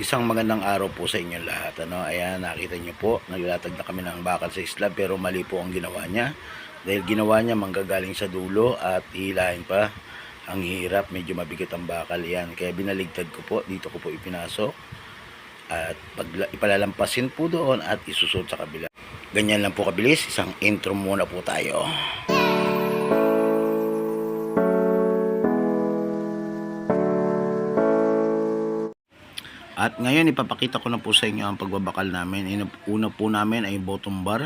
Isang magandang araw po sa inyong lahat. Ano? Ayan, nakita niyo po, naglatag na kami ng bakal sa isla pero mali po ang ginawa niya. Dahil ginawa niya manggagaling sa dulo at hihilahin pa. Ang hirap, medyo mabigat ang bakal yan. Kaya binaligtad ko po, dito ko po ipinasok. At pag, ipalalampasin po doon at isusot sa kabila. Ganyan lang po kabilis, isang intro muna po tayo. At ngayon ipapakita ko na po sa inyo ang pagbabakal namin. Una po namin ay bottom bar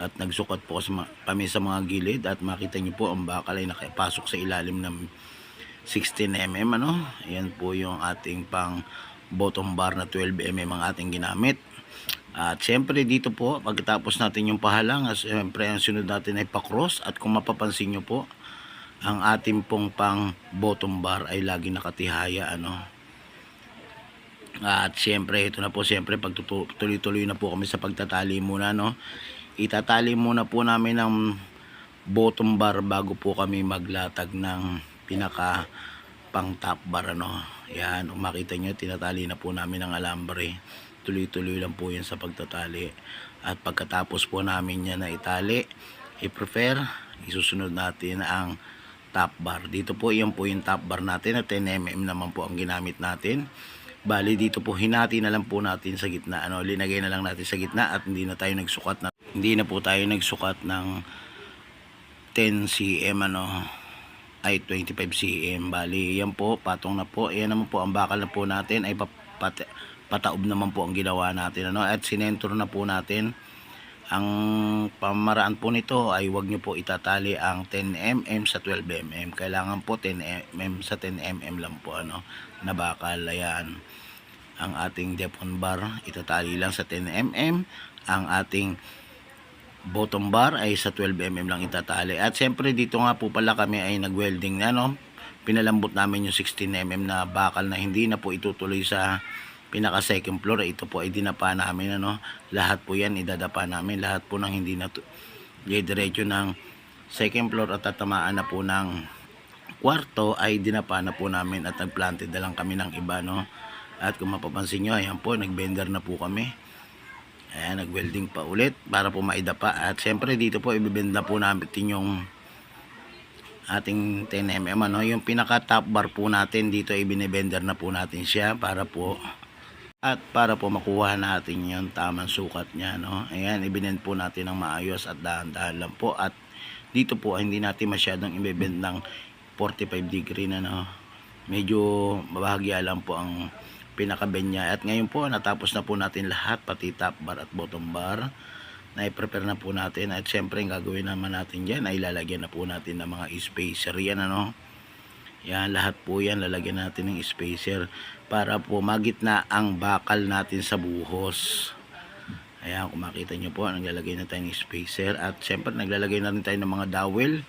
at nagsukat po kami sa mga gilid at makita niyo po ang bakal ay nakapasok sa ilalim ng 16mm ano. Ayan po yung ating pang bottom bar na 12mm ang ating ginamit. At syempre dito po pagkatapos natin yung pahalang, syempre ang sunod natin ay pa-cross at kung mapapansin niyo po ang ating pong pang bottom bar ay lagi nakatihaya ano. At siyempre, ito na po siyempre pag tutu- tuloy-tuloy na po kami sa pagtatali muna no. Itatali muna po namin ng bottom bar bago po kami maglatag ng pinaka pang top bar ano. Yan, makita nyo, tinatali na po namin ng alambre. Tuloy-tuloy lang po yan sa pagtatali. At pagkatapos po namin yan na itali, i-prefer, isusunod natin ang top bar. Dito po, yan po yung top bar natin at 10mm naman po ang ginamit natin. Bali dito po hinati na lang po natin sa gitna. Ano, linagay na lang natin sa gitna at hindi na tayo nagsukat na hindi na po tayo nagsukat ng 10 cm ano ay 25 cm. Bali yan po patong na po. Ayan naman po ang bakal na po natin ay pat, pataob naman po ang ginawa natin ano at sinentro na po natin ang pamaraan po nito ay wag nyo po itatali ang 10mm sa 12mm. Kailangan po 10mm sa 10mm lang po ano na bakal. Ayan. Ang ating depon bar itatali lang sa 10mm. Ang ating bottom bar ay sa 12mm lang itatali. At siyempre dito nga po pala kami ay nag-welding na no. Pinalambot namin yung 16mm na bakal na hindi na po itutuloy sa pinaka second floor ito po ay dinapa namin ano? Lahat po yan idadapa namin. Lahat po ng hindi na diretso ng second floor at tatamaan na po ng kwarto ay dinapa na po namin at nagplanted na lang kami ng iba no? At kung mapapansin nyo ayan po nagbender na po kami. Ayan nagwelding pa ulit para po maidapa. At syempre dito po ibibend po namin yung ating 10mm ano? Yung pinaka top bar po natin dito ay binibender na po natin siya para po at para po makuha natin yung tamang sukat niya no? Ayan ibinend po natin ng maayos at dahan-dahan lang po. At dito po hindi natin masyadong ibebend ng 45 degree na no? Medyo mabahagya lang po ang pinaka-bend niya. At ngayon po natapos na po natin lahat pati top bar at bottom bar. Na i-prepare na po natin. At syempre ang gagawin naman natin dyan ay lalagyan na po natin ng mga spacer yan ano yan, lahat po yan, lalagyan natin ng spacer para po magitna ang bakal natin sa buhos. Ayan, kung makita nyo po, naglalagay na tayo ng spacer at syempre naglalagay na rin tayo ng mga dowel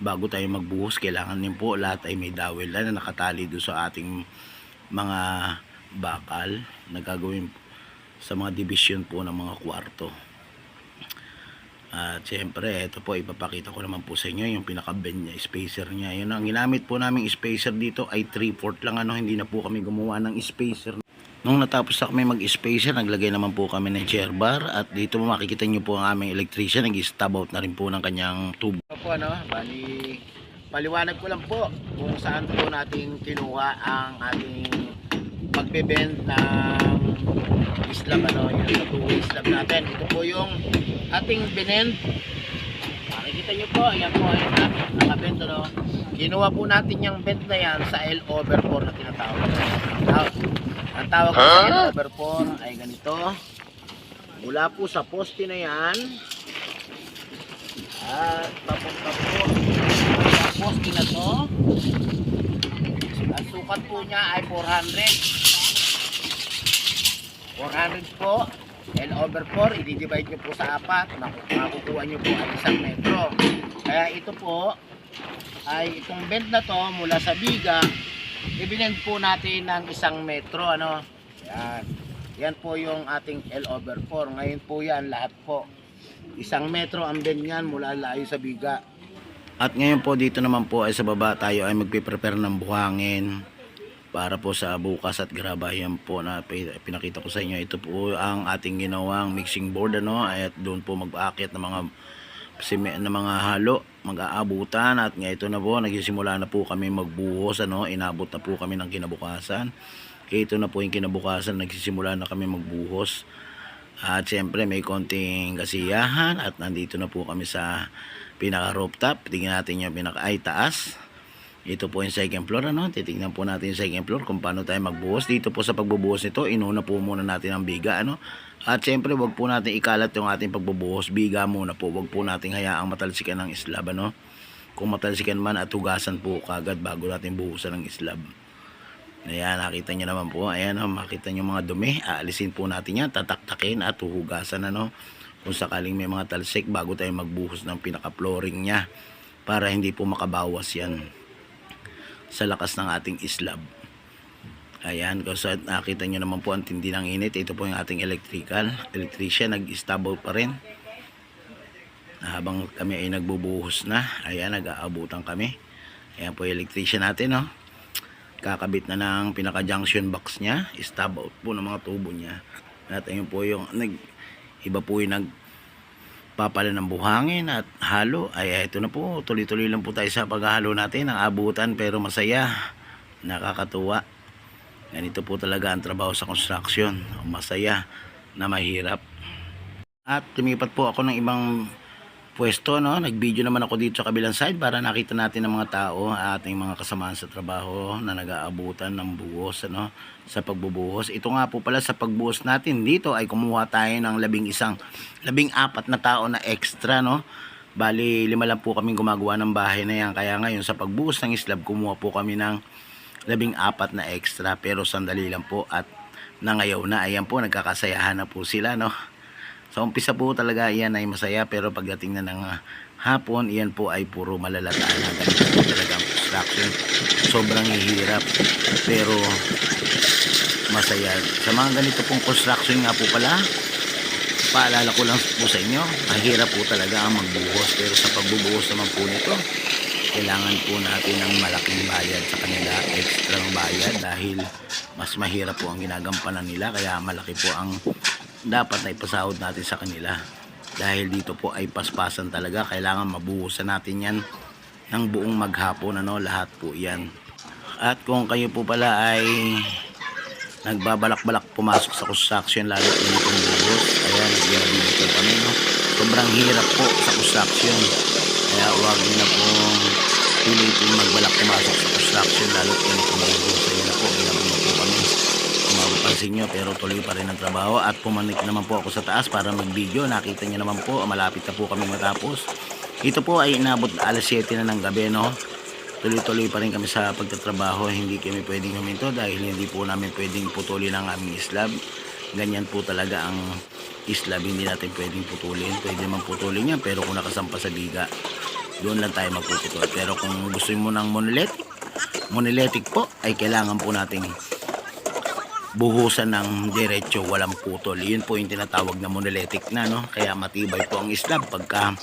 bago tayo magbuhos. Kailangan din po lahat ay may dowel na nakatali doon sa ating mga bakal na gagawin sa mga division po ng mga kwarto. At syempre, ito po, ipapakita ko naman po sa inyo yung pinaka-bend niya, spacer niya. Yun ang ginamit po naming spacer dito ay 3-4 lang ano, hindi na po kami gumawa ng spacer. Nung natapos na kami mag-spacer, naglagay naman po kami ng chair bar at dito mo makikita nyo po ang aming electrician, nag-stab out na rin po ng kanyang tubo. Po ano, bali, paliwanag ko lang po kung saan po natin kinuha ang ating pagbe-bend ng slab ano, yung sa two-way slab natin. Ito po yung ating binend. Makikita nyo po, ayan po, ayan na, nakabend ano. Kinuha po natin yung bend na yan sa L over 4 na tinatawag. Tawag- Ang tawag ko sa L over 4 ay ganito. Mula po sa poste na yan, at papunta po sa poste na to, ang sukat po niya ay 400. 400 po. L over 4, i-divide nyo po sa apat. maku- Makukuha nyo po ay isang metro. Kaya ito po, ay itong bend na to mula sa biga, ibinend po natin ng isang metro. Ano? Yan. Yan po yung ating L over 4. Ngayon po yan, lahat po. Isang metro ang bend yan mula layo sa biga. At ngayon po dito naman po ay sa baba tayo ay magpiprepare ng buhangin para po sa bukas at grabayan po na pi- pinakita ko sa inyo. Ito po ang ating ginawang mixing board ano? At doon po mag-aakit ng mga sime ng mga halo mag-aabutan. At nga na po nagsisimula na po kami magbuhos ano? Inabot na po kami ng kinabukasan. Kaya ito na po yung kinabukasan nagsisimula na kami magbuhos. At siyempre may konting kasiyahan at nandito na po kami sa pinaka rooftop tingnan natin yung pinaka ay taas ito po yung second floor ano titingnan po natin yung second floor kung paano tayo magbuhos dito po sa pagbubuhos nito inuna po muna natin ang biga ano at syempre wag po natin ikalat yung ating pagbubuhos biga muna po wag po natin hayaang matalsikan ng islab ano kung matalsikan man at hugasan po kagad bago natin buhusan ng islab Ayan, nakita nyo naman po. Ayan, oh, makita nyo mga dumi. Aalisin po natin yan. Tataktakin at huhugasan. Ano, kung sakaling may mga talsik bago tayo magbuhos ng pinaka-flooring niya. Para hindi po makabawas yan sa lakas ng ating islab. Ayan, kasi nakita nyo naman po ang tindi ng init. Ito po yung ating electrical. Electrician, nag-stable pa rin. Habang kami ay nagbubuhos na. Ayan, nag-aabutan kami. Ayan po yung electrician natin, no? kakabit na ng pinaka junction box niya stab po ng mga tubo niya at ayun po yung nag iba po yung nag papala ng buhangin at halo. Ay ito na po. Tuloy-tuloy lang po tayo sa paghahalo natin. Ang abutan pero masaya. Nakakatuwa. Ganito po talaga ang trabaho sa construction. Masaya na mahirap. At lumipat po ako ng ibang pwesto no? Nag-video naman ako dito sa kabilang side para nakita natin ng mga tao ating mga kasamahan sa trabaho na nag-aabutan ng buhos ano? Sa pagbubuhos. Ito nga po pala sa pagbuhos natin dito ay kumuha tayo ng labing isang labing apat na tao na extra no? Bali lima lang po kaming gumagawa ng bahay na yan. Kaya ngayon sa pagbuhos ng slab kumuha po kami ng labing apat na extra. Pero sandali lang po at nangayaw na. Ayan po nagkakasayahan na po sila no sa umpisa po talaga iyan ay masaya. Pero pagdating na ng ah, hapon iyan po ay puro malalata na ganito talaga ang construction. Sobrang hirap pero masaya. Sa mga ganito pong construction nga po pala paalala ko lang po sa inyo mahirap po talaga ang magbuhos. Pero sa pagbubuhos naman po nito kailangan po natin ng malaking bayad sa kanila extra bayad. Dahil mas mahirap po ang ginagampanan nila kaya malaki po ang dapat na ipasahod natin sa kanila. Dahil dito po ay paspasan talaga. Kailangan mabuhusan natin yan ng buong maghapon ano? Lahat po yan. At kung kayo po pala ay nagbabalak-balak pumasok sa construction lalo kung itong buhos ayan nagbibigay po kami no? sobrang hirap po sa construction. Kaya huwag nyo na pong pilitin magbalak pumasok sa construction lalo kung itong buhos ayan na po ginagawa po kami kung mapapansin nyo pero tuloy pa rin ang trabaho at pumanik naman po ako sa taas para mag video nakita nyo naman po malapit na po kami matapos. Ito po ay inabot alas 7 na ng gabi no? Tuloy-tuloy pa rin kami sa pagtatrabaho. Hindi kami pwedeng huminto dahil hindi po namin pwedeng putulin ang aming slab ganyan po talaga ang slab hindi natin pwedeng putulin. Pwede man putulin yan pero kung nakasampa sa biga doon lang tayo magpuputol. Pero kung gusto mo ng monolithic monolithic po ay kailangan po nating buhusan ng diretso walang putol. Yun po yung tinatawag na monolithic na no? Kaya matibay po ang slab pagka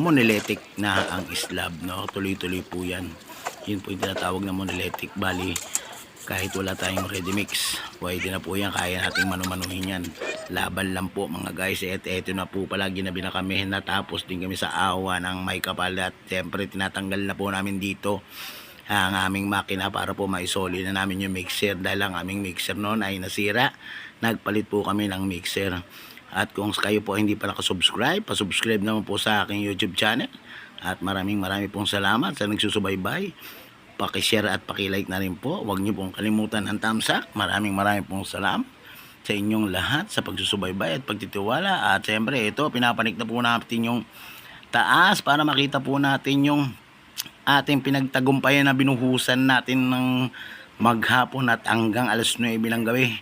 monolithic na ang slab no? Tuloy tuloy po yan. Yun po yung tinatawag na monolithic. Bali kahit wala tayong ready mix pwede na po yan. Kaya nating manumanuhin yan. Laban lang po mga guys. Et eto na po pala ginabi na kami natapos din kami sa awa ng may kapal. At siyempre tinatanggal na po namin dito ang aming makina para po maisoli na namin yung mixer. Dahil ang aming mixer noon ay nasira. Nagpalit po kami ng mixer. At kung kayo po hindi pa nakasubscribe pasubscribe naman po sa aking youtube channel. At maraming maraming pong salamat sa nagsusubaybay. Pakishare at pakilike na rin po. Huwag niyo pong kalimutan ang thumbs up. Maraming maraming pong salamat sa inyong lahat sa pagsusubaybay at pagtitiwala. At siyempre ito pinapanik na po natin yung taas para makita po natin yung ating pinagtagumpayan na binuhusan natin ng maghapon at hanggang alas 9 ng gabi.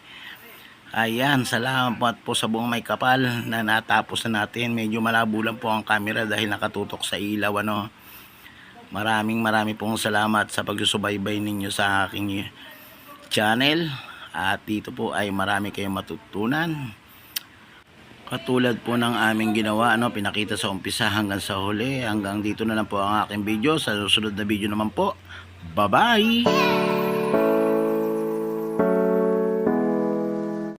Ayan, salamat po sa buong may kapal na natapos na natin. Medyo malabo lang po ang camera dahil nakatutok sa ilaw. Ano. Maraming maraming pong salamat sa pagsusubaybay ninyo sa aking channel. At dito po ay marami kayong matutunan. Katulad po ng aming ginawa, ano, pinakita sa umpisa hanggang sa huli. Hanggang dito na lang po ang aking video. Sa susunod na video naman po. Bye-bye!